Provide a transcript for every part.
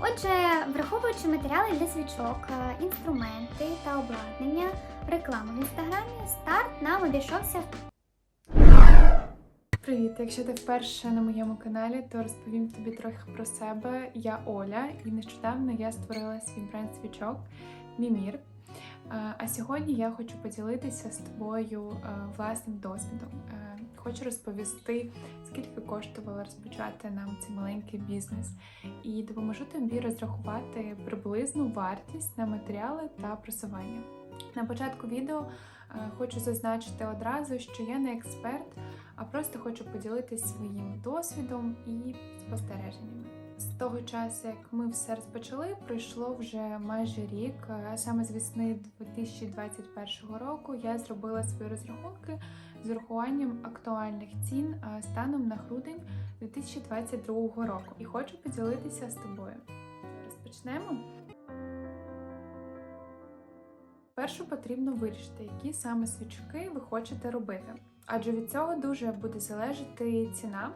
Отже, враховуючи матеріали для свічок, е, інструменти та обладнання, рекламу в інстаграмі, старт нам обійшовся Привіт! Якщо ти вперше на моєму каналі, то розповім тобі трохи про себе. Я Оля, і нещодавно я створила свій бренд свічок Мімір. Е, А сьогодні я хочу поділитися з тобою е, власним досвідом. Е, Хочу розповісти, скільки коштувало розпочати нам цей маленький бізнес, і допоможу тобі розрахувати приблизну вартість на матеріали та просування. На початку відео е, хочу зазначити одразу, що я не експерт, а просто хочу поділитися своїм досвідом і спостереженнями. З того часу, як ми все розпочали, пройшло вже майже рік. А саме з весни 2021 року я зробила свої розрахунки з урахуванням актуальних цін станом на грудень 2022 року. І хочу поділитися з тобою. Розпочнемо. Першу потрібно вирішити, які саме свічки ви хочете робити, адже від цього дуже буде залежати ціна.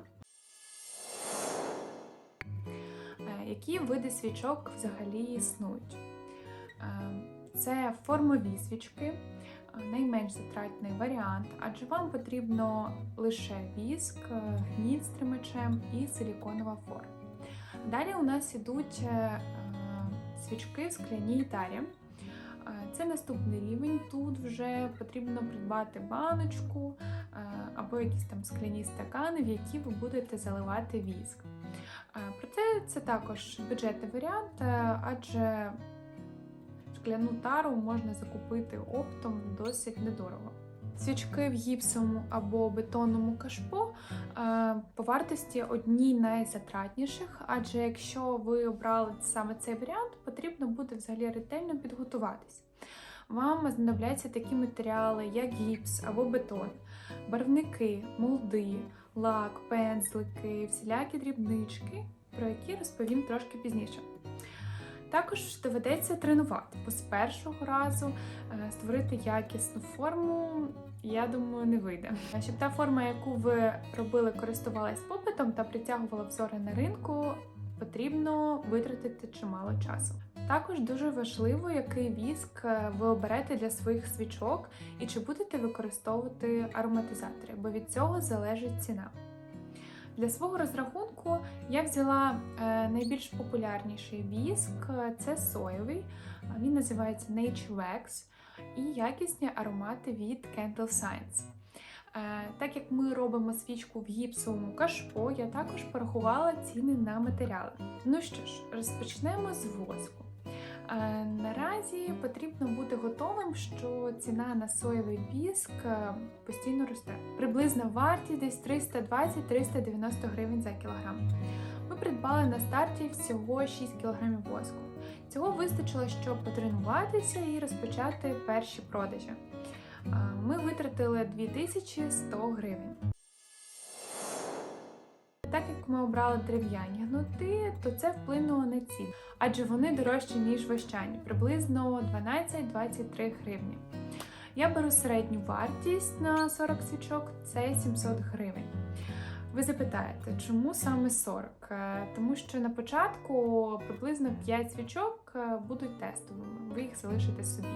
Е, Які види свічок взагалі існують? Е, Це формові свічки, е, найменш затратний варіант, адже вам потрібно лише віск, е, гніт з тримачем і силіконова форма. Далі у нас ідуть е, е, свічки в скляній тарі. Е, Це наступний рівень. Тут вже потрібно придбати баночку е, або якісь там скляні стакани, в які ви будете заливати віск. Е, Проте це також бюджетний варіант, е, адже шкляну тару можна закупити оптом досить недорого. Свічки в гіпсовому або бетонному кашпо е, по вартості одні найзатратніших, адже якщо ви обрали саме цей варіант, потрібно буде взагалі ретельно підготуватись. Вам знадобляться такі матеріали, як гіпс або бетон, барвники, молди, лак, пензлики, всілякі дрібнички, про які розповім трошки пізніше. Також доведеться тренувати, бо з першого разу е, створити якісну форму, я думаю, не вийде. Щоб та форма, яку ви робили, користувалась попитом та притягувала взори на ринку, потрібно витратити чимало часу. Також дуже важливо, який віск е, ви оберете для своїх свічок і чи будете використовувати ароматизатори, бо від цього залежить ціна. Для свого розрахунку я взяла е, найбільш популярніший віск, е, це соєвий, він називається Nature Wax, і якісні аромати від Candle Science. Е, Так як ми робимо свічку в гіпсовому кашпо, я також порахувала ціни на матеріали. Ну що ж, розпочнемо з воску. Е, Наразі потрібно бути готовим, що ціна на соєвий віск е, постійно росте. Приблизна вартість десь 320-390 гривень за кілограм. Ми придбали на старті всього 6 кг воску. Цього вистачило, щоб потренуватися і розпочати перші продажі. Е, Ми витратили 2100 гривень. Так як ми обрали дерев'яні гнути, то це вплинуло на ціну, адже вони дорожчі, ніж вощані, приблизно 12-23 гривні. Я беру середню вартість на 40 свічок це 700 гривень. Ви запитаєте, чому саме 40? Е, Тому що на початку приблизно 5 свічок е, будуть тестовими, ви їх залишите собі.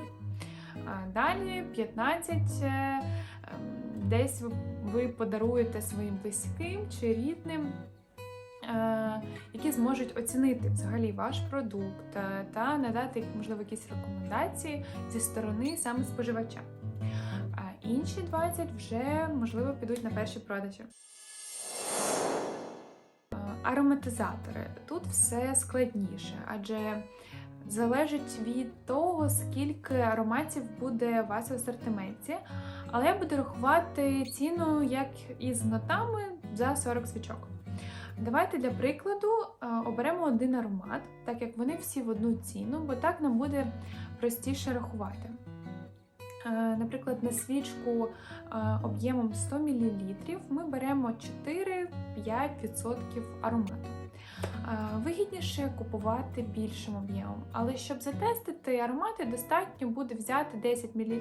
Далі 15 е, ем, десь ви- подаруєте своїм близьким чи рідним, е, які зможуть оцінити взагалі ваш продукт е, та надати, можливо, якісь рекомендації зі сторони саме споживача. А інші 20 вже, можливо, підуть на перші продажі. Е, Ароматизатори. Тут все складніше, адже залежить від того, скільки ароматів буде у вас в асортименті. Але я буду рахувати ціну як із нотами за 40 свічок. Давайте для прикладу е, оберемо один аромат, так як вони всі в одну ціну, бо так нам буде простіше рахувати. Е, Наприклад, на свічку е, об'ємом 100 мл ми беремо 4-5% аромату. Е, Вигідніше купувати більшим об'ємом, але щоб затестити аромати, достатньо буде взяти 10 мл,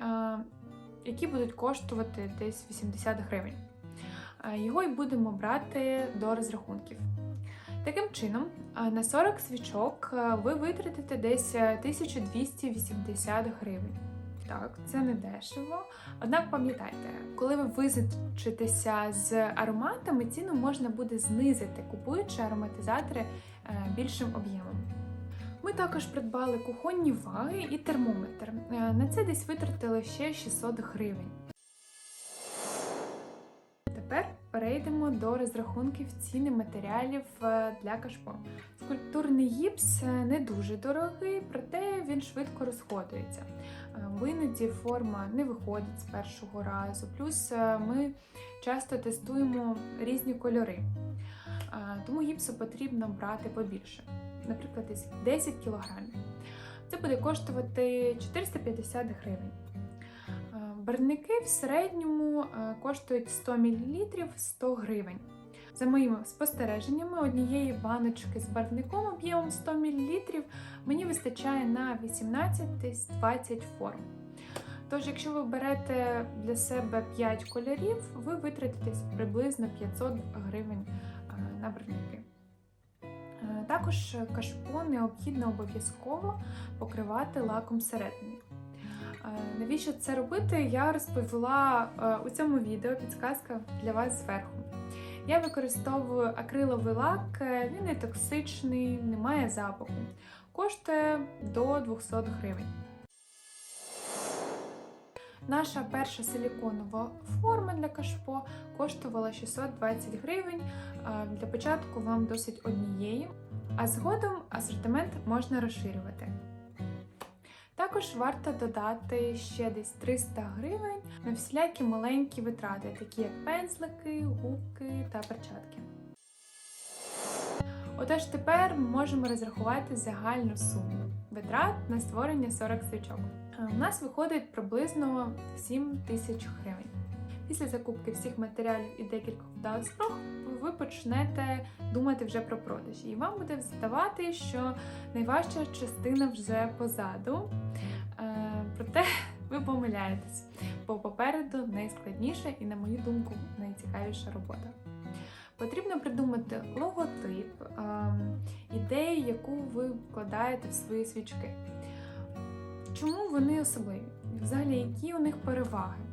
е, які будуть коштувати десь 80 гривень. Е, Його і будемо брати до розрахунків. Таким чином, на 40 свічок ви витратите десь е, 1280 гривень. Так, це не дешево. Однак пам'ятайте, коли ви визначитеся з ароматами, ціну можна буде знизити, купуючи ароматизатори е, більшим об'ємом. Ми також придбали кухонні ваги і термометр. Е, На це десь витратили ще 600 гривень. Тепер перейдемо до розрахунків ціни матеріалів е, для кашпо. Скульптурний гіпс е, не дуже дорогий, проте він швидко розходується. Е, бо іноді форма не виходить з першого разу. Плюс ми часто тестуємо різні кольори. Тому гіпсу потрібно брати побільше, наприклад, десь 10 кг. Це буде коштувати 450 гривень. Барвники в середньому е, коштують 100 мл 100 гривень. За моїми спостереженнями, однієї баночки з барвником об'ємом 100 мл мені вистачає на 18-20 форм. Тож, якщо ви берете для себе 5 кольорів, ви витратите приблизно 500 гривень е, на барвники. Е, Також кашпо необхідно обов'язково покривати лаком всередині. Е, Навіщо це робити, я розповіла е, у цьому відео підсказка для вас зверху. Я використовую акриловий лак, е, він не токсичний, не має запаху. Коштує до 200 гривень. Наша перша силіконова форма для кашпо коштувала 620 гривень. Для початку вам досить однієї, а згодом асортимент можна розширювати. Також варто додати ще десь 300 гривень на всілякі маленькі витрати, такі як пензлики, губки та перчатки. Отож, тепер можемо розрахувати загальну суму витрат на створення 40 свічок. Е, У нас виходить приблизно 7 тисяч гривень. Після закупки всіх матеріалів і декількох вдалих спроб ви почнете думати вже про продажі, і вам буде здавати, що найважча частина вже позаду. Е, Проте ви помиляєтесь, бо попереду найскладніша і, на мою думку, найцікавіша робота. Потрібно придумати логотип, ем, ідею, яку ви вкладаєте в свої свічки. Чому вони особливі? Взагалі, які у них переваги?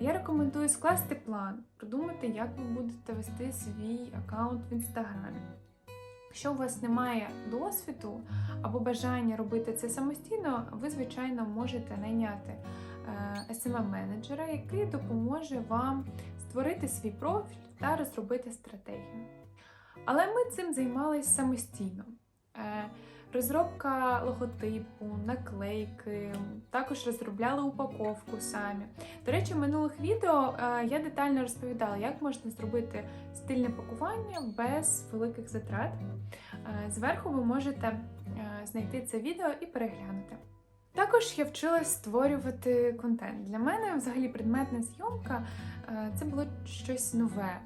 Я рекомендую скласти план, продумати, як ви будете вести свій аккаунт в інстаграмі. Якщо у вас немає досвіду або бажання робити це самостійно, ви, звичайно, можете найняти smm менеджера який допоможе вам створити свій профіль та розробити стратегію. Але ми цим займалися самостійно. Е, Розробка логотипу, наклейки, також розробляли упаковку самі. До речі, в минулих відео е, я детально розповідала, як можна зробити стильне пакування без великих затрат. Е, Зверху ви можете знайти це відео і переглянути. Також я вчилась створювати контент. Для мене взагалі предметна зйомка це було щось нове,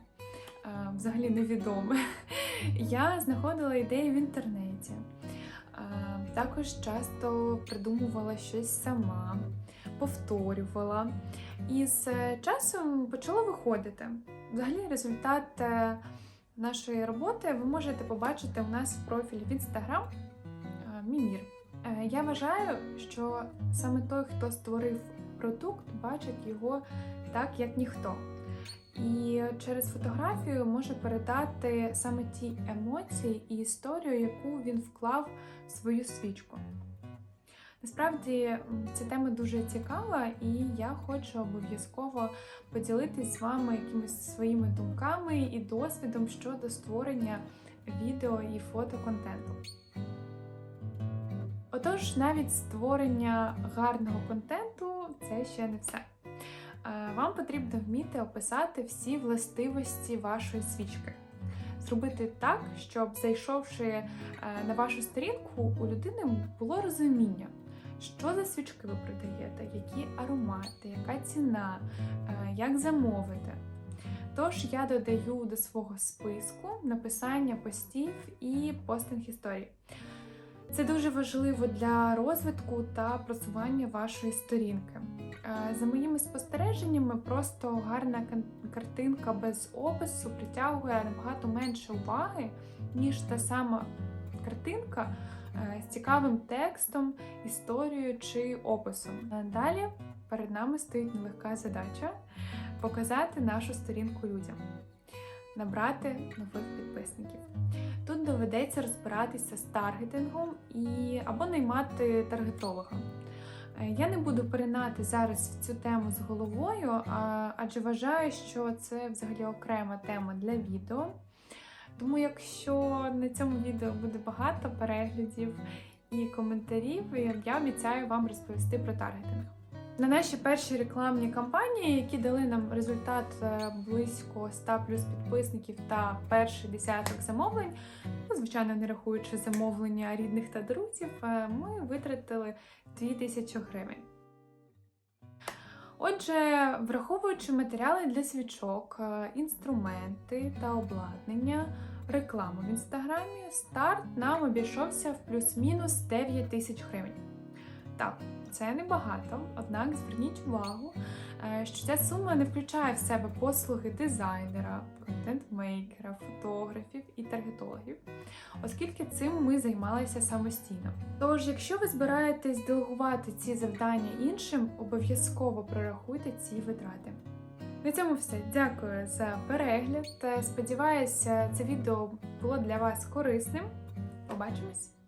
взагалі невідоме. Я знаходила ідеї в інтернеті. Е, Також часто придумувала щось сама, повторювала. І з е, часом почало виходити. Взагалі, результат е, нашої роботи ви можете побачити у нас в профілі в е, Мімір. Е, Я вважаю, що саме той, хто створив продукт, бачить його так, як ніхто. І через фотографію може передати саме ті емоції і історію, яку він вклав в свою свічку. Насправді ця тема дуже цікава, і я хочу обов'язково поділитись з вами якимись своїми думками і досвідом щодо створення відео і фотоконтенту. Отож, навіть створення гарного контенту це ще не все. Е, Вам потрібно вміти описати всі властивості вашої свічки. Зробити так, щоб зайшовши е, на вашу сторінку, у людини було розуміння, що за свічки ви продаєте, які аромати, яка ціна, е, як замовити. Тож я додаю до свого списку написання постів і постинг історій. Це дуже важливо для розвитку та просування вашої сторінки. Е, За моїми спостереженнями, просто гарна картинка без опису притягує набагато менше уваги, ніж та сама картинка е, з цікавим текстом, історією чи описом. Е, Далі перед нами стоїть нелегка задача показати нашу сторінку людям, набрати нових підписників. Тут доведеться розбиратися з таргетингом і або наймати таргетолога. Е, Я не буду поринати зараз цю тему з головою, адже вважаю, що це взагалі окрема тема для відео. Тому, якщо на цьому відео буде багато переглядів і коментарів, я обіцяю вам розповісти про таргетинг. На наші перші рекламні кампанії, які дали нам результат е, близько 100 плюс підписників та перший десяток замовлень, ну, звичайно, не рахуючи замовлення рідних та друзів, е, ми витратили 2000 гривень. Отже, враховуючи матеріали для свічок, е, інструменти та обладнання, рекламу в інстаграмі, старт нам обійшовся в плюс-мінус 9 тисяч гривень. Так, це небагато, однак зверніть увагу, е, що ця сума не включає в себе послуги дизайнера, контент-мейкера, фотографів і таргетологів, оскільки цим ми займалися самостійно. Тож, якщо ви збираєтесь делегувати ці завдання іншим, обов'язково прорахуйте ці витрати. На цьому все. Дякую за перегляд. Сподіваюся, це відео було для вас корисним. Побачимось!